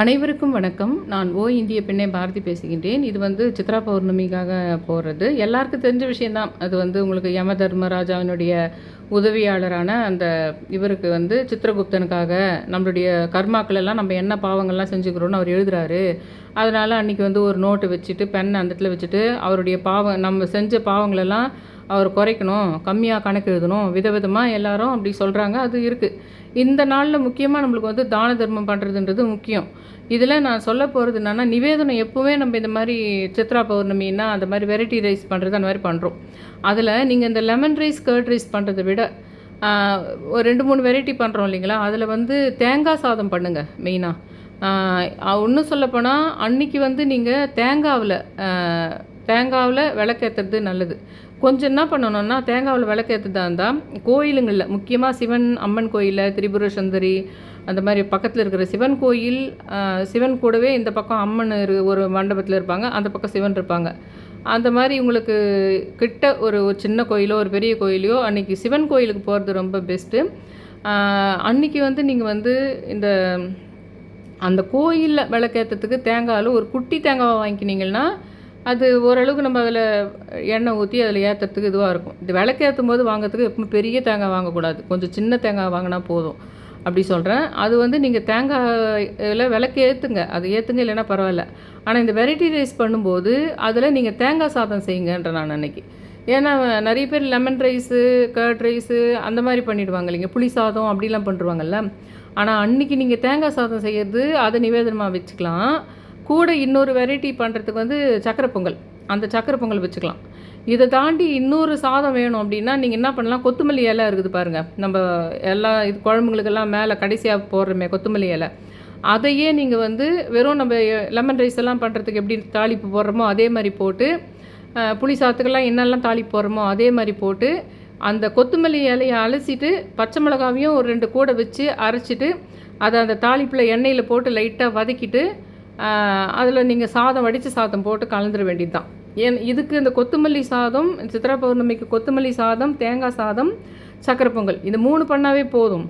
அனைவருக்கும் வணக்கம். நான் ஓ இந்திய பெண்ணை பாரதி பேசுகின்றேன். இது வந்து சித்ரா பௌர்ணமிக்காக போகிறது எல்லாருக்கும் தெரிஞ்ச விஷயந்தான் அது வந்து உங்களுக்கு யம தர்மராஜாவினுடைய உதவியாளரான அந்த இவருக்கு வந்து சித்திரகுப்தனுக்காக நம்மளுடைய கர்மாக்கள் எல்லாம் நம்ம என்ன பாவங்கள்லாம் செஞ்சுக்கிறோன்னு அவர் எழுதுறாரு. அதனால் அன்றைக்கி வந்து ஒரு நோட்டு வச்சுட்டு பென் அந்த இடத்துல வச்சுட்டு அவருடைய பாவம் நம்ம செஞ்ச பாவங்களெல்லாம் அவர் குறைக்கணும். கம்மியாக கணக்கு எழுதணும். விதவிதமாக எல்லாரும் அப்படி சொல்கிறாங்க அது இருக்குது இந்த நாளில் முக்கியமாக நம்மளுக்கு வந்து தான தர்மம் பண்ணுறதுன்றது முக்கியம். இதில் நான் சொல்ல போகிறது என்னென்னா நிவேதனம் எப்போவுமே நம்ம இந்த மாதிரி சித்ரா பௌர்ணமின்னா அந்த மாதிரி வெரைட்டி ரைஸ் பண்ணுறது அந்த மாதிரி பண்ணுறோம் அதில் நீங்கள் இந்த லெமன் ரைஸ் கர்ட் ரைஸ் பண்ணுறதை விட ஒரு ரெண்டு மூணு வெரைட்டி பண்ணுறோம் இல்லைங்களா? அதில் வந்து தேங்காய் சாதம் பண்ணுங்கள் மெயினாக ஒன்றும் சொல்லப்போனால் அன்றைக்கி வந்து நீங்கள் தேங்காவில் தேங்காவில் விளக்கேற்றுறது நல்லது. கொஞ்சம் என்ன பண்ணணும்னா தேங்காவில் விளக்கேற்றுதா இருந்தால் கோயிலுங்களில் முக்கியமாக சிவன் அம்மன் கோயிலில் திரிபுர சுந்தரி அந்த மாதிரி பக்கத்தில் இருக்கிற சிவன் கோயில் சிவன் கூடவே இந்த பக்கம் அம்மன் இரு ஒரு மண்டபத்தில் இருப்பாங்க அந்த பக்கம் சிவன் இருப்பாங்க. அந்த மாதிரி உங்களுக்கு கிட்ட ஒரு ஒரு சின்ன கோயிலோ ஒரு பெரிய கோயிலையோ அன்றைக்கி சிவன் கோயிலுக்கு போகிறது ரொம்ப பெஸ்ட்டு. அன்றைக்கி வந்து நீங்கள் வந்து இந்த அந்த கோயிலில் விளக்கேற்றத்துக்கு தேங்காயில் ஒரு குட்டி தேங்காவை வாங்கிக்கினீங்கன்னா அது ஓரளவுக்கு நம்ம அதில் எண்ணெய் ஊற்றி அதில் ஏற்றுறதுக்கு இதுவாக இருக்கும். இது விளக்கேற்றும் போது வாங்குறதுக்கு எப்பவும் பெரிய தேங்காய் வாங்கக்கூடாது. கொஞ்சம் சின்ன தேங்காய் வாங்கினா போதும். அப்படி சொல்கிறேன் அது வந்து நீங்கள் தேங்காய் இதில் விளக்கு ஏற்றுங்க அது ஏற்றுங்க இல்லைன்னா பரவாயில்ல. ஆனால் இந்த வெரைட்டி ரைஸ் பண்ணும்போது அதில் நீங்கள் தேங்காய் சாதம் செய்யுங்கன்ற நான் அன்னைக்கு. ஏன்னா நிறைய பேர் லெமன் ரைஸு கர்ட் ரைஸு அந்த மாதிரி பண்ணிவிடுவாங்க இல்லைங்க. புளி சாதம் அப்படிலாம் பண்ணுருவாங்கல்ல ஆனால் அன்னைக்கு நீங்கள் தேங்காய் சாதம் செய்யறது அதை நிவேதனமாக வச்சுக்கலாம். கூட இன்னொரு வெரைட்டி பண்ணுறதுக்கு வந்து சக்கரை பொங்கல். அந்த சக்கரை பொங்கல் வச்சுக்கலாம். இதை தாண்டி இன்னொரு சாதம் வேணும் அப்படின்னா நீங்கள் என்ன பண்ணலாம்? கொத்தமல்லி இலை இருக்குது பாருங்கள் நம்ம எல்லா இது குழம்புங்களுக்கெல்லாம் மேலே கடைசியாக போடுறோமே கொத்தமல்லி இலை. அதையே நீங்கள் வந்து வெறும் நம்ம லெமன் ரைஸ் எல்லாம் பண்ணுறதுக்கு எப்படி தாளிப்பு போடுறோமோ அதே மாதிரி போட்டு புளி சாத்துக்கெல்லாம் என்னெல்லாம் தாளிப்பு போடுறோமோ அதே மாதிரி போட்டு அந்த கொத்தமல்லி இலையை அலசிட்டு பச்சை மிளகாவையும் ஒரு ரெண்டு கூடை வச்சு அரைச்சிட்டு அதை அந்த தாளிப்பில் எண்ணெயில் போட்டு லைட்டாக வதக்கிட்டு அதில் நீங்கள் சாதம் வடித்து சாதம் போட்டு கலந்துட வேண்டியது தான் ஏன் இதுக்கு இந்த கொத்தமல்லி சாதம் சித்ரா பௌர்ணமிக்கு கொத்தமல்லி சாதம் தேங்காய் சாதம் சக்கரை பொங்கல் இந்த மூணு பண்ணாவே போதும்.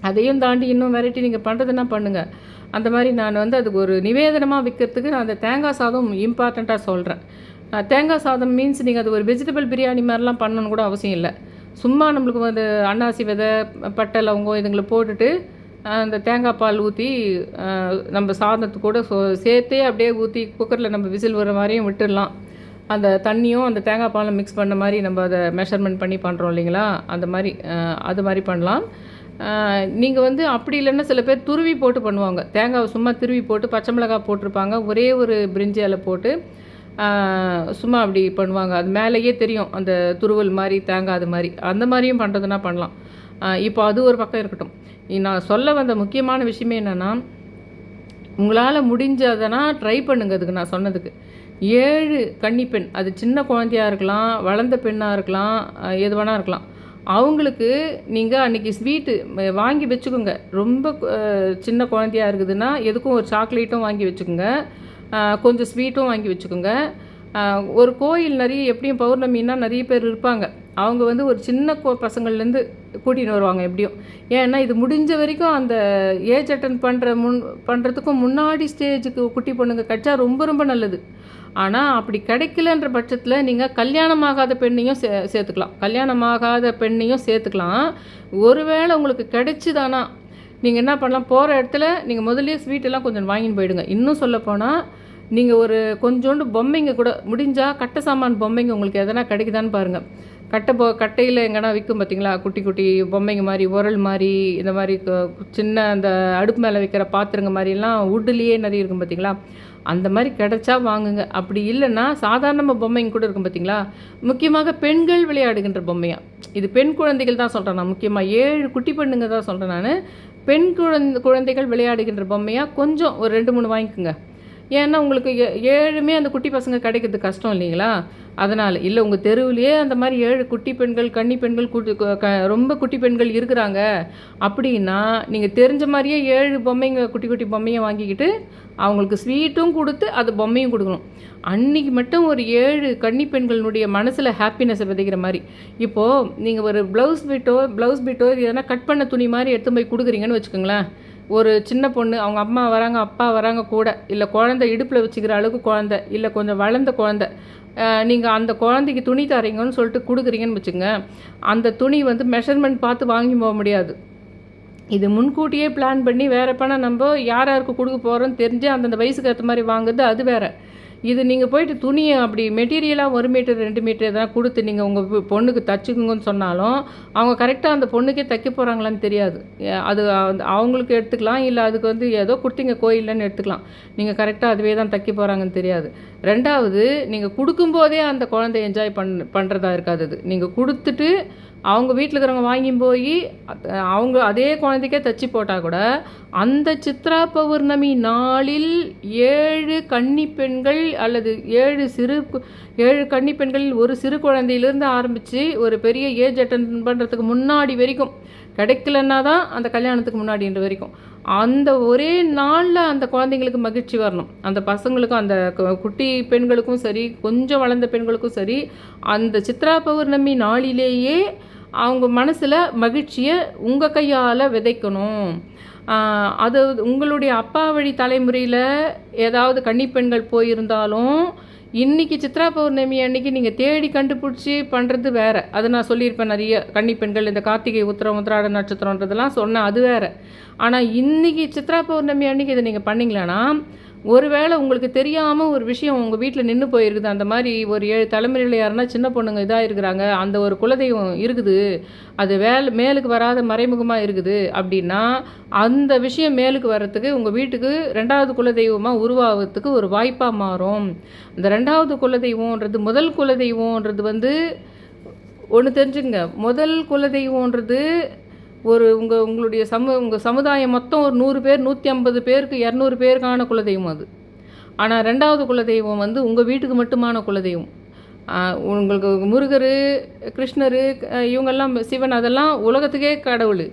அதையும் தாண்டி இன்னும் வெரைட்டி நீங்கள் பண்ணுறதுன்னா பண்ணுங்கள் அந்த மாதிரி நான் வந்து அதுக்கு ஒரு நிவேதனமாக விற்கிறதுக்கு நான் அந்த தேங்காய் சாதம் இம்பார்ட்டண்ட்டாக சொல்கிறேன் தேங்காய் சாதம் மீன்ஸ் நீங்கள் அது ஒரு வெஜிடபிள் பிரியாணி மாதிரிலாம் பண்ணணும்னு கூட அவசியம் இல்லை. சும்மா நம்மளுக்கு வந்து அன்னாசி விதை பட்டை லவங்கம் இதுங்களை போட்டுட்டு அந்த தேங்காய் பால் ஊற்றி நம்ம சாதத்து கூட சோ- சேர்த்தே அப்படியே ஊற்றி குக்கரில் நம்ம விசில் வர மாதிரியும் விட்டுடலாம். அந்த தண்ணியும் அந்த தேங்காய் பாலும் மிக்ஸ் பண்ண மாதிரி நம்ம அதை மெஷர்மெண்ட் பண்ணி பண்ணுறோம் இல்லைங்களா? அந்த மாதிரி அது மாதிரி பண்ணலாம். நீங்கள் வந்து அப்படி இல்லைன்னா சில பேர் துருவி போட்டு பண்ணுவாங்க. தேங்காவை சும்மா திருவி போட்டு பச்சை மிளகாய் போட்டிருப்பாங்க. ஒரே ஒரு பிரிஞ்சி போட்டு சும்மா அப்படி பண்ணுவாங்க. அது மேலேயே தெரியும். அந்த துருவல் மாதிரி தேங்காய் அது மாதிரி. அந்த மாதிரியும் பண்ணுறதுனா பண்ணலாம். இப்போ அது ஒரு பக்கம் இருக்கட்டும். நான் சொல்ல வந்த முக்கியமான விஷயமே என்னென்னா உங்களால் முடிஞ்சதுன்னா ட்ரை பண்ணுங்க அதுக்கு நான் சொன்னதுக்கு. ஏழு கன்னிப்பெண் அது சின்ன குழந்தையாக இருக்கலாம் வளர்ந்த பெண்ணாக இருக்கலாம் எது வேணா இருக்கலாம். அவங்களுக்கு நீங்கள் அன்றைக்கி ஸ்வீட்டு வாங்கி வச்சுக்கோங்க. ரொம்ப சின்ன குழந்தையா இருக்குதுன்னா எதுக்கும் ஒரு சாக்லேட்டும் வாங்கி வச்சுக்கோங்க. கொஞ்சம் ஸ்வீட்டும் வாங்கி வச்சுக்கோங்க. ஒரு கோயில் நிறைய எப்படியும் பௌர்ணமின்னா நிறைய பேர் இருப்பாங்க. அவங்க வந்து ஒரு சின்ன கோ பசங்கள்லேருந்து கூட்டின்னு வருவாங்க எப்படியும். ஏன்னா இது முடிஞ்ச வரைக்கும் அந்த ஏஜ் அட்டன் பண்ணுற முன் பண்ணுறதுக்கும் முன்னாடி ஸ்டேஜுக்கு குட்டி பொண்ணுங்க கிடைச்சா ரொம்ப ரொம்ப நல்லது. ஆனால் அப்படி கிடைக்கலன்ற பட்சத்தில் நீங்கள் கல்யாணமாகாத பெண்ணையும் சே சேர்த்துக்கலாம். கல்யாணமாகாத பெண்ணையும் சேர்த்துக்கலாம். ஒருவேளை உங்களுக்கு கிடைச்சிதானா நீங்கள் என்ன பண்ணலாம் போகிற இடத்துல நீங்கள் முதல்லயே ஸ்வீட்டெல்லாம் கொஞ்சம் வாங்கின்னு போயிடுங்க. இன்னும் சொல்லப்போனால் நீங்கள் ஒரு கொஞ்சோண்டு பொம்மைங்க கூட முடிஞ்சால் கட்ட சாமான் பொம்மைங்க உங்களுக்கு எதனா கிடைக்குதான்னு பாருங்கள் கட்டை பொ கட்டையில் எங்கன்னா விற்கும் பார்த்தீங்களா குட்டி குட்டி பொம்மைங்க மாதிரி உரல் மாதிரி இந்த மாதிரி சின்ன அந்த அடுப்பு மேலே வைக்கிற பாத்திரங்க மாதிரிலாம் வுட்லேயே நிறைய இருக்கும் பார்த்தீங்களா அந்த மாதிரி கிடைச்சா வாங்குங்க. அப்படி இல்லைன்னா சாதாரண பொம்மைங்க கூட இருக்கும் பார்த்தீங்களா முக்கியமாக பெண்கள் விளையாடுகின்ற பொம்மையா? இது பெண் குழந்தைகள் தான் சொல்கிறேன் நான். முக்கியமாக ஏழு குட்டி பெண்ணுங்க தான் சொல்கிறேன் நான். பெண் குழந்தை குழந்தைகள் விளையாடுகின்ற பொம்மையாக கொஞ்சம் ஒரு ரெண்டு மூணு வாங்கிக்கோங்க. ஏன்னா உங்களுக்கு ஏ- ஏழுமே அந்த குட்டி பசங்க கிடைக்கிறது கஷ்டம் இல்லைங்களா? அதனால் இல்லை உங்கள் தெருவிலேயே அந்த மாதிரி ஏழு குட்டி பெண்கள் கன்னி பெண்கள் குட்டி ரொம்ப குட்டி பெண்கள் இருக்கிறாங்க. அப்படின்னா நீங்கள் தெரிஞ்ச மாதிரியே ஏழு பொம்மைங்க குட்டி குட்டி பொம்மையை வாங்கிக்கிட்டு அவங்களுக்கு ஸ்வீட்டும் கொடுத்து அது பொம்மையும் கொடுக்கணும். அன்னைக்கு மட்டும் ஒரு ஏழு கன்னி பெண்களுடைய மனசில் ஹாப்பினஸை விதைக்கிற மாதிரி. இப்போது நீங்கள் ஒரு ப்ளவுஸ் பிட்டோ ப்ளவுஸ் பிட்டோ எதனா கட் பண்ண துணி மாதிரி எடுத்து போய் கொடுக்குறீங்கன்னு வச்சுக்கோங்களேன். ஒரு சின்ன பொண்ணு அவங்க அம்மா வராங்க அப்பா வராங்க கூட இல்லை குழந்தை இடுப்பில் வச்சுக்கிற அளவுக்கு குழந்தை இல்லை கொஞ்சம் வளர்ந்த குழந்தை நீங்கள் அந்த குழந்தைக்கு துணி தரீங்கன்னு சொல்லிட்டு கொடுக்குறீங்கன்னு வச்சுங்க அந்த துணி வந்து மெஷர்மெண்ட் பார்த்து வாங்கி போக முடியாது. இது முன்கூட்டியே பிளான் பண்ணி வேறு பணம் நம்ம யார் யாருக்கு கொடுக்க போகிறோன்னு தெரிஞ்சு அந்தந்த வயசுக்கு ஏற்ற மாதிரி வாங்குறது அது வேறு. இது நீங்கள் போயிட்டு துணியை அப்படி மெட்டீரியலாக ஒரு மீட்டர் ரெண்டு மீட்டர் எதனா கொடுத்து நீங்கள் உங்கள் பொண்ணுக்கு தச்சுக்குங்கன்னு சொன்னாலும் அவங்க கரெக்டாக அந்த பொண்ணுக்கே தைக்க போகிறாங்களான்னு தெரியாது. அது அந்த- அவங்களுக்கு எடுத்துக்கலாம் இல்லை அதுக்கு வந்து ஏதோ கொடுத்தீங்க கோயில்லன்னு எடுத்துக்கலாம். நீங்கள் கரெக்டாக அதுவே தான் தைக்க போகிறாங்கன்னு தெரியாது. ரெண்டாவது நீங்கள் கொடுக்கும்போதே அந்த குழந்தை என்ஜாய் பண் பண்ணுறதா இருக்காது அது. நீங்கள் கொடுத்துட்டு அவங்க வீட்டில் இருக்கிறவங்க வாங்கி போய் அவங்க அதே குழந்தைக்கே தச்சு போட்டால் கூட அந்த சித்ரா பௌர்ணமி நாளில் ஏழு கன்னி பெண்கள் அல்லது ஏழு சிறு ஏழு கன்னி பெண்களில் ஒரு சிறு குழந்தையிலிருந்து ஆரம்பித்து ஒரு பெரிய ஏஜ் அட்டன் பண்ணுறதுக்கு முன்னாடி வரைக்கும் கிடைக்கலன்னா தான் அந்த கல்யாணத்துக்கு முன்னாடின்ற வரைக்கும். அந்த ஒரே நாளில் அந்த குழந்தைங்களுக்கு மகிழ்ச்சி வரணும். அந்த பசங்களுக்கும் அந்த கு- குட்டி பெண்களுக்கும் சரி கொஞ்சம் வளர்ந்த பெண்களுக்கும் சரி அந்த சித்ரா பௌர்ணமி நாளிலேயே அவங்க மனசில் மகிழ்ச்சியை உங்கள் கையால் விதைக்கணும். அது உங்களுடைய அப்பா வழி தலைமுறையில் ஏதாவது கன்னிப்பெண்கள் போயிருந்தாலும் இன்றைக்கி சித்ரா பௌர்ணமி அன்னைக்கு நீங்கள் தேடி கண்டுபிடிச்சி பண்ணுறது வேற. அது நான் சொல்லியிருப்பேன் நிறைய கன்னிப்பெண்கள் இந்த கார்த்திகை உத்திரம் உத்திராட நட்சத்திரன்றதெல்லாம் சொன்னேன் அது வேறு. ஆனால் இன்னைக்கு சித்ரா பௌர்ணமி அன்னைக்கு இதை நீங்கள் பண்ணிங்களேன்னா ஒருவேளை உங்களுக்கு தெரியாமல் ஒரு விஷயம் உங்கள் வீட்டில் நின்று போயிருக்குது அந்த மாதிரி ஒரு ஏழு தலைமுறையில் யாருன்னா சின்ன பொண்ணுங்க இதாக இருக்கிறாங்க அந்த ஒரு குலதெய்வம் இருக்குது அது வேல் மேலுக்கு வராத மறைமுகமாக இருக்குது அப்படின்னா அந்த விஷயம் மேலுக்கு வர்றதுக்கு உங்கள் வீட்டுக்கு ரெண்டாவது குலதெய்வமாக உருவாகிறதுக்கு ஒரு வாய்ப்பாக மாறும். இந்த ரெண்டாவது குலதெய்வம்ன்றது முதல் குலதெய்வம்ன்றது வந்து ஒன்று தெரிஞ்சுங்க முதல் குலதெய்வம்ன்றது ஒரு உங்கள் உங்களுடைய சமு உங்கள் சமுதாயம் மொத்தம் ஒரு நூறு பேர் நூற்றி ஐம்பது பேருக்கு இரநூறு பேருக்கான குலதெய்வம் அது. ஆனால் ரெண்டாவது குலதெய்வம் வந்து உங்கள் வீட்டுக்கு மட்டுமான குலதெய்வம். உங்களுக்கு முருகர் கிருஷ்ணர் இவங்கெல்லாம் சிவன் அதெல்லாம் உலகத்துக்கே கடவுள்.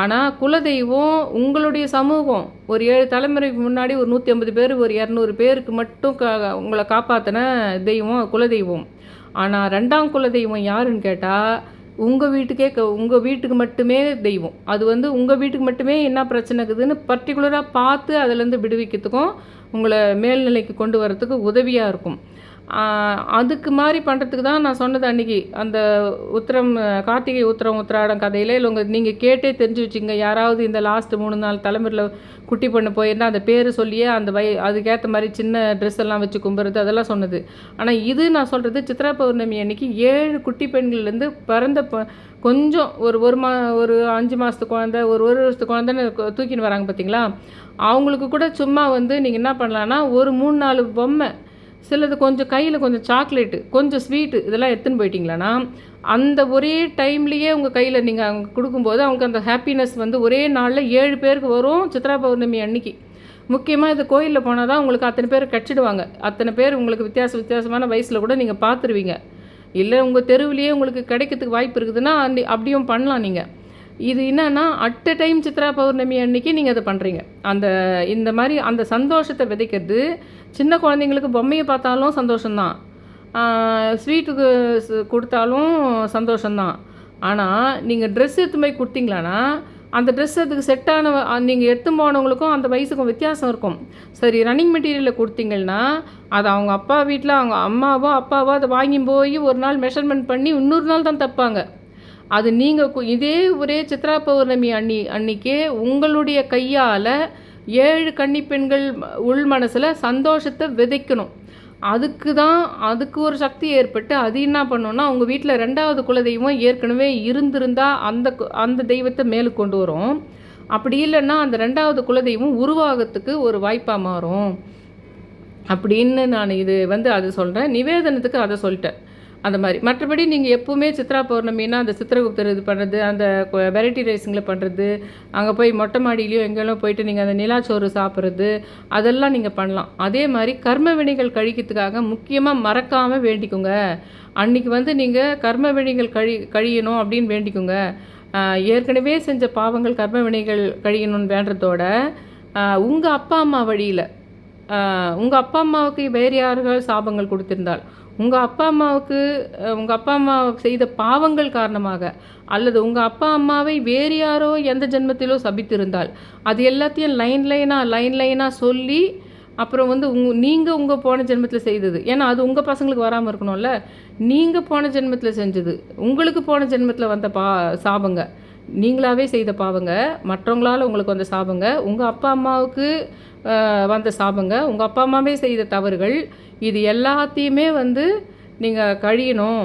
ஆனால் குலதெய்வம் உங்களுடைய சமூகம். ஒரு ஏழு தலைமுறைக்கு முன்னாடி ஒரு நூற்றி ஐம்பது பேர் ஒரு இரநூறு பேருக்கு மட்டும் கா உங்களை காப்பாற்றின தெய்வம் குலதெய்வம். ஆனால் ரெண்டாம் குலதெய்வம் யாருன்னு கேட்டால் உங்கள் வீட்டுக்கே க உங்கள் வீட்டுக்கு மட்டுமே தெய்வம். அது வந்து உங்கள் வீட்டுக்கு மட்டுமே என்ன பிரச்சனை இருக்குதுன்னு பர்டிகுலராக பார்த்து அதுலேருந்து விடுவிக்கிறதுக்கும் உங்களை மேல்நிலைக்கு கொண்டு வரத்துக்கு உதவியாக இருக்கும். அதுக்கு மாதிரி பண்ணுறதுக்கு தான் நான் சொன்னது அன்றைக்கி அந்த உத்திரம் கார்த்திகை உத்திரம் உத்திராடம் கதையில் இல்லை உங்கள் நீங்கள் கேட்டே தெரிஞ்சு வச்சுங்க யாராவது இந்த லாஸ்ட் மூணு நாள் தலைமுறையில் குட்டி பண்ண போயிருந்தால் அந்த பேர் சொல்லியே அந்த வய அதுக்கேற்ற மாதிரி சின்ன ட்ரெஸ் எல்லாம் வச்சு கும்புறது அதெல்லாம் சொன்னது. ஆனால் இது நான் சொல்கிறது சித்ரா பௌர்ணமி அன்னைக்கு ஏழு குட்டி பெண்கள்லேருந்து பிறந்த ப- கொஞ்சம் ஒரு ஒரு மா ஒரு அஞ்சு மாதத்து குழந்தை ஒரு ஒரு வருஷத்து குழந்தைன்னு தூக்கின்னு வராங்க பார்த்தீங்களா அவங்களுக்கு கூட சும்மா வந்து நீங்கள் என்ன பண்ணலான்னா ஒரு மூணு நாலு பொம்மை சிலது கொஞ்சம் கையில் கொஞ்சம் சாக்லேட்டு கொஞ்சம் ஸ்வீட்டு இதெல்லாம் எடுத்துன்னு போயிட்டிங்களான்னா அந்த ஒரே டைம்லேயே உங்கள் கையில் நீங்கள் அவங்க கொடுக்கும்போது அவங்களுக்கு அந்த ஹாப்பினஸ் வந்து ஒரே நாளில் ஏழு பேருக்கு வரும் சித்ரா பௌர்ணமி அன்னைக்கு. முக்கியமாக இது கோயிலில் போனால் தான் உங்களுக்கு அத்தனை பேர் கட்சிடுவாங்க அத்தனை பேர் உங்களுக்கு வித்தியாச வித்தியாசமான வயசில் கூட நீங்கள் பார்த்துருவீங்க இல்லை உங்கள் தெருவுலேயே உங்களுக்கு கிடைக்கிறதுக்கு வாய்ப்பு இருக்குதுன்னா அன்னி- அப்படியும் பண்ணலாம் நீங்கள் இது என்னன்னா at a time Chitra Pournami அன்னைக்கு நீங்கள் அதை பண்ணுறீங்க அந்த இந்த மாதிரி அந்த சந்தோஷத்தை விதைக்கிறது சின்ன குழந்தைங்களுக்கு பொம்மையை பார்த்தாலும் சந்தோஷம்தான். ஸ்வீட்டுக்கு கொடுத்தாலும் சந்தோஷம்தான். ஆனால் நீங்கள் ட்ரெஸ் எடுத்து போய் கொடுத்தீங்களான்னா அந்த ட்ரெஸ் அதுக்கு செட்டான நீங்கள் எடுத்து போனவங்களுக்கும் அந்த வயசுக்கும் வித்தியாசம் இருக்கும். சரி ரன்னிங் மெட்டீரியலில் கொடுத்தீங்கன்னா அது அவங்க அப்பா வீட்டில் அவங்க அம்மாவோ அப்பாவோ அதை வாங்கி போய் ஒரு நாள் மெஷர்மெண்ட் பண்ணி இன்னொரு நாள் தான் தைப்பாங்க. அது நீங்கள் இதே ஒரே சித்ரா பௌர்ணமி அன்னி அன்னைக்கே உங்களுடைய கையால் ஏழு கன்னி பெண்கள் உள் மனசில் சந்தோஷத்தை விதைக்கணும். அதுக்கு தான் அதுக்கு ஒரு சக்தி ஏற்பட்டு அது என்ன பண்ணோன்னா அவங்க வீட்டில் ரெண்டாவது குலதெய்வம் ஏற்கனவே இருந்திருந்தால் அந்த அந்த தெய்வத்தை மேலே கொண்டு வரும். அப்படி இல்லைன்னா அந்த ரெண்டாவது குலதெய்வம் உருவாகத்துக்கு ஒரு வாய்ப்பாக மாறும். அப்படின்னு நான் இது வந்து அது சொல்கிறேன் நிவேதனத்துக்கு அதை சொல்லிட்டேன். அந்த மாதிரி. மற்றபடி நீங்கள் எப்போவுமே சித்ரா பௌர்ணமின்னா அந்த சித்திரகுப்தர் இது பண்ணுறது அந்த வெரைட்டி ரைஸுங்களை பண்ணுறது அங்கே போய் மொட்டை மாடியிலையோ எங்கேயும் போயிட்டு நீங்கள் அந்த நிலாச்சோறு சாப்பிட்றது அதெல்லாம் நீங்கள் பண்ணலாம். அதே மாதிரி கர்ம வினைகள் கழிக்கிறதுக்காக முக்கியமாக மறக்காமல் வேண்டிக்கோங்க. அன்னைக்கு வந்து நீங்கள் கர்ம வினைகள் கழி கழியணும் அப்படின்னு வேண்டிக்கோங்க. ஏற்கனவே செஞ்ச பாவங்கள் கர்ம வினைகள் கழியணும்னு வேண்டதோட உங்கள் அப்பா அம்மா வழியில் உங்கள் அப்பா அம்மாவுக்கு வேறு யார்கள் சாபங்கள் கொடுத்திருந்தால் உங்கள் அப்பா அம்மாவுக்கு உங்கள் அப்பா அம்மா செய்த பாவங்கள் காரணமாக அல்லது உங்கள் அப்பா அம்மாவை வேறு யாரோ எந்த ஜென்மத்திலோ சபித்திருந்தால் அது எல்லாத்தையும் லைன் லைனாக லைன் லைனாக சொல்லி அப்புறம் வந்து உங் நீங்கள் உங்கள் போன ஜென்மத்தில் செய்தது. ஏன்னா அது உங்கள் பசங்களுக்கு வராமல் இருக்கணும்ல. நீங்கள் போன ஜென்மத்தில் செஞ்சது. உங்களுக்கு போன ஜென்மத்தில் வந்த பா சாபங்க. நீங்களாவே செய்த பாவங்க. மற்றவங்களால் உங்களுக்கு வந்த சாபங்க. உங்கள் அப்பா அம்மாவுக்கு வந்த சாபங்க. உங்கள் அப்பா அம்மாவே செய்த தவறுகள். இது எல்லாத்தையுமே வந்து நீங்கள் கழியணும்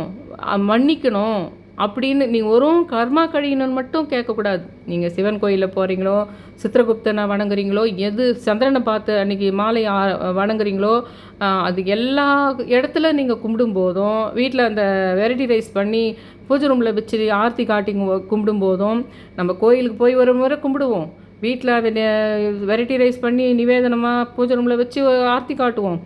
மன்னிக்கணும் அப்படின்னு நீங்கள் வெறும் கர்மா கழியணும்னு மட்டும் கேட்கக்கூடாது. நீங்கள் சிவன் கோயிலில் போகிறீங்களோ சித்திரகுப்தனை வணங்குறீங்களோ எது சந்திரனை பார்த்து அன்றைக்கி மாலை வணங்குறீங்களோ அது எல்லா இடத்துல நீங்கள் கும்பிடும் போதும் வீட்டில் அந்த வெரைட்டி ரைஸ் பண்ணி பூஜை ரூமில் வச்சு ஆர்த்தி காட்டி கும்பிடும்போதும் கும்பிடும் போதும் நம்ம கோயிலுக்கு போய் வர முறை கும்பிடுவோம் வீட்டில் அதை வெரைட்டி ரைஸ் பண்ணி நிவேதனமாக பூஜை ரூமில் வச்சு ஆர்த்தி காட்டுவோம்.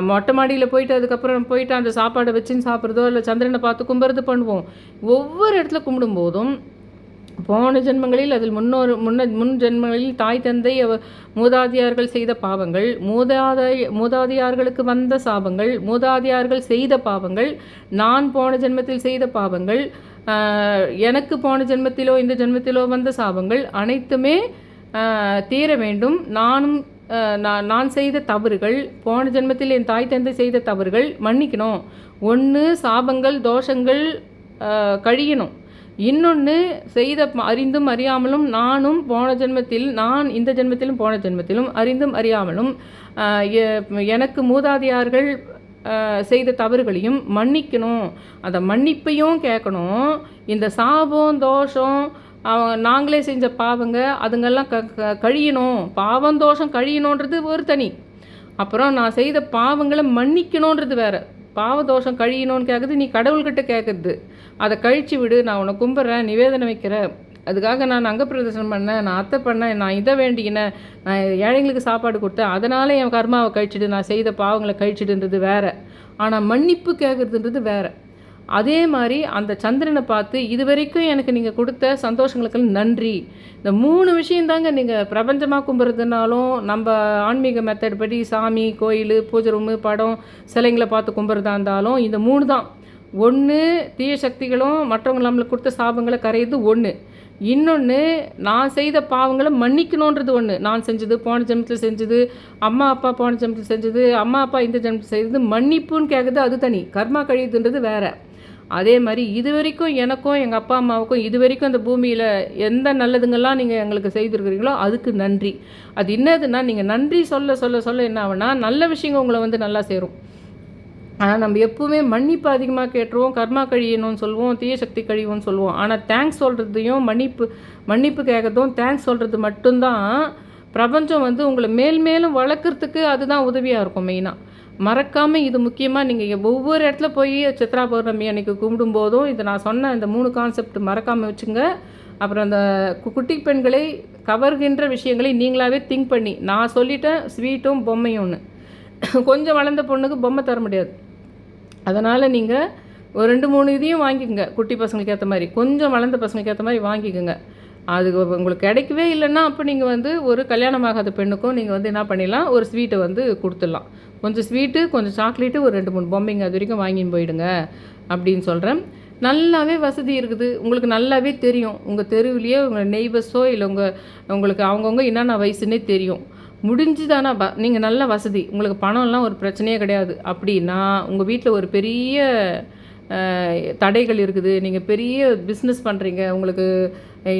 மொட்டை மாடியில் போயிட்டு அதுக்கப்புறம் போயிட்டு அந்த சாப்பாடை வச்சுன்னு சாப்பிட்றதோ இல்லை சந்திரனை பார்த்து கும்பிட்றது பண்ணுவோம். ஒவ்வொரு இடத்துல கும்பிடும்போதும் போன ஜென்மங்களில் அதில் முன்னோர் முன்ன முன் ஜென்மங்களில் தாய் தந்தை அவ- செய்த பாவங்கள் மூதாதைய மூதாதியார்களுக்கு வந்த சாபங்கள் மூதாதியார்கள் செய்த பாவங்கள் நான் போன ஜென்மத்தில் செய்த பாவங்கள் எனக்கு போன ஜென்மத்திலோ இந்த ஜென்மத்திலோ வந்த சாபங்கள் அனைத்துமே தீர வேண்டும். நானும் நான் நான் செய்த தவறுகள் போன ஜென்மத்தில் என் தாய் தந்தை செய்த தவறுகள் மன்னிக்கணும். ஒன்று சாபங்கள் தோஷங்கள் கழியணும். இன்னொன்று செய்த அறிந்தும் அறியாமலும் நானும் போன ஜென்மத்தில் நான் இந்த ஜென்மத்திலும் போன ஜென்மத்திலும் அறிந்தும் அறியாமலும் எ- எனக்கு மூதாதையார்கள் செய்த தவறுகளையும் மன்னிக்கணும். அந்த மன்னிப்பையும் கேட்கணும். இந்த சாபம் தோஷம் அவன் நாங்களே செஞ்ச பாவங்க அதுங்கெல்லாம் க க- கழியணும். பாவம் தோஷம் கழியணுன்றது ஒரு தனி. அப்புறம் நான் செய்த பாவங்களை மன்னிக்கணுன்றது வேறு. பாவ தோஷம் கழியணும்னு கேட்குறது நீ கடவுள்கிட்ட கேட்குறது அதை கழிச்சு விடு நான் உன்னை கும்பிட்றேன் நிவேதனம் வைக்கிறேன். அதுக்காக நான் அங்க பிரதர்சனம் பண்ணேன் நான் அத்தை பண்ணேன் நான் இதை வேண்டிக்கினேன் நான் ஏழைங்களுக்கு சாப்பாடு கொடுத்தேன். அதனால் என் கர்மாவை கழிச்சிடு நான் செய்த பாவங்களை கழிச்சிடுன்றது வேறு. ஆனால் மன்னிப்பு கேட்குறதுன்றது வேற. அதே மாதிரி அந்த சந்திரனை பார்த்து இது வரைக்கும் எனக்கு நீங்கள் கொடுத்த சந்தோஷங்களுக்கு நன்றி. இந்த மூணு விஷயந்தாங்க நீங்கள் பிரபஞ்சமாக கும்பிட்றதுனாலும் நம்ம ஆன்மீக மெத்தட் படி சாமி கோயில் பூஜை ரூமு படம் சிலைங்களை பார்த்து கும்பிட்றதா இருந்தாலும் இந்த மூணு தான். ஒன்று தீய சக்திகளும் மற்றவங்க நம்மளுக்கு கொடுத்த சாபங்களை கரையிறது ஒன்று இன்னொன்று நான் செய்த பாவங்களை மன்னிக்கணுன்றது ஒன்று நான் செஞ்சது போன ஜென்மத்தில் செஞ்சது அம்மா அப்பா போன ஜென்மத்தில் செஞ்சது அம்மா அப்பா இந்த ஜென்மத்தில் செய்தது மன்னிப்புன்னு கேட்குறது அது தனி. கர்மா கழியுதுன்றது வேறு. அதே மாதிரி இது வரைக்கும் எனக்கும் எங்கள் அப்பா அம்மாவுக்கும் இது வரைக்கும் அந்த பூமியில் எந்த நல்லதுங்கெல்லாம் நீங்கள் எங்களுக்கு செய்திருக்கிறீங்களோ அதுக்கு நன்றி. அது என்னதுன்னா நீங்கள் நன்றி சொல்ல சொல்ல சொல்ல என்ன ஆகுனா நல்ல விஷயங்கள் உங்களை வந்து நல்லா சேரும். ஆனால் நம்ம எப்போவுமே மன்னிப்பு அதிகமாக கேட்டுருவோம் கர்மா கழியணும்னு சொல்லுவோம் தீய சக்தி கழிவுன்னு சொல்லுவோம். ஆனால் தேங்க்ஸ் சொல்கிறதையும் மன்னிப்பு மன்னிப்பு கேட்கறதும் தேங்க்ஸ் சொல்கிறது மட்டும்தான். பிரபஞ்சம் வந்து உங்களை மேல் மேலும் வளர்க்குறதுக்கு அதுதான் உதவியாக இருக்கும் மெயினாக மறக்காமல் இது முக்கியமாக நீங்கள் ஒவ்வொரு இடத்துல போய் சித்ரா பௌர்ணமி அன்னைக்கு கும்பிடும்போதும் இது நான் சொன்ன இந்த மூணு கான்செப்ட் மறக்காமல் வச்சுங்க. அப்புறம் அந்த கு- குட்டி பெண்களை கவர்கின்ற விஷயங்களை நீங்களாகவே திங்க் பண்ணி நான் சொல்லிட்டேன் ஸ்வீட்டும் பொம்மையும் ஒன்று கொஞ்சம் வளர்ந்த பொண்ணுக்கு பொம்மை தர முடியாது. அதனால் நீங்கள் ஒரு ரெண்டு மூணு இதையும் வாங்கிக்கோங்க. குட்டி பசங்களுக்கு ஏற்ற மாதிரி கொஞ்சம் வளர்ந்த பசங்களுக்கு ஏற்ற மாதிரி வாங்கிக்கோங்க. அது உங்களுக்கு கிடைக்கவே இல்லைன்னா அப்போ நீங்கள் வந்து ஒரு கல்யாணமாகாத பெண்ணுக்கும் நீங்கள் வந்து என்ன பண்ணிடலாம் ஒரு ஸ்வீட்டை வந்து கொடுத்துடலாம். கொஞ்சம் ஸ்வீட்டு கொஞ்சம் சாக்லேட்டு ஒரு ரெண்டு மூணு பொம்மைங்க அது வரைக்கும் வாங்கின்னு போயிடுங்க அப்படின்னு சொல்கிறேன் நல்லாவே வசதி இருக்குது. உங்களுக்கு நல்லாவே தெரியும். உங்கள் தெருவிலேயே உங்கள் நெய்பர்ஸோ இல்லை உங்கள் உங்களுக்கு அவங்கவுங்க என்னென்ன வயசுன்னே தெரியும். முடிஞ்சுதானா? ப நீங்கள் நல்ல வசதி. உங்களுக்கு பணம்லாம் ஒரு பிரச்சனையே கிடையாது. அப்படின்னா உங்கள் வீட்டில் ஒரு பெரிய தடைகள் இருக்குது. நீங்கள் பெரிய பிஸ்னஸ் பண்ணுறீங்க உங்களுக்கு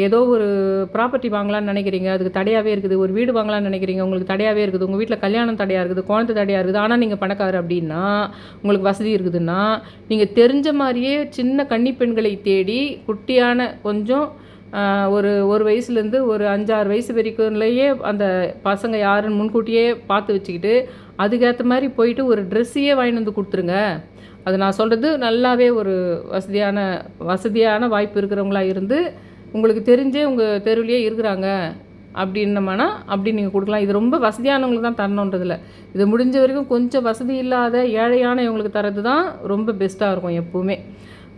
ஏதோ ஒரு ப்ராப்பர்ட்டி வாங்கலாம்னு நினைக்கிறீங்க. அதுக்கு தடையாகவே இருக்குது. ஒரு வீடு வாங்கலாம்னு நினைக்கிறீங்க. உங்களுக்கு தடையாகவே இருக்குது. உங்கள் வீட்டில் கல்யாணம் தடையாக இருக்குது. குழந்தை தடையாக இருக்குது. ஆனால் நீங்கள் பணக்காரர் அப்படின்னா உங்களுக்கு வசதி இருக்குதுன்னா நீங்கள் தெரிஞ்ச மாதிரியே சின்ன கன்னி பெண்களை தேடி குட்டியான கொஞ்சம் ஒரு ஒரு வயசுலேருந்து ஒரு அஞ்சாறு வயசு வரைக்கும்லேயே அந்த பசங்க யாருன்னு முன்கூட்டியே பார்த்து வச்சுக்கிட்டு அதுக்கேற்ற மாதிரி போயிட்டு ஒரு ட்ரெஸ்ஸையே வாங்கிட்டு வந்து கொடுத்துருங்க. அது நான் சொல்கிறது நல்லாவே ஒரு வசதியான வசதியான வாய்ப்பு இருக்கிறவங்களா இருந்து உங்களுக்கு தெரிஞ்சே உங்கள் தெருவிலேயே இருக்கிறாங்க அப்படின்னமானா அப்படி நீங்கள் கொடுக்கலாம். இது ரொம்ப வசதியானவங்களுக்கு தான் தரணுன்றதில்ல. இது முடிஞ்ச வரைக்கும் கொஞ்சம் வசதி இல்லாத ஏழையான இவங்களுக்கு தரது தான் ரொம்ப பெஸ்ட்டாக இருக்கும் எப்போவுமே.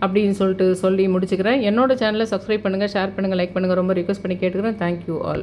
அப்படின்னு சொல்லிட்டு சொல்லி முடிச்சுக்கிறேன். என்னோடய சேனலை சப்ஸ்கிரைப் பண்ணுங்கள் ஷேர் பண்ணுங்கள் லைக் பண்ணுங்கள் ரொம்ப ரிக்வஸ்ட் பண்ணி கேட்டுக்கிறேன். Thank you all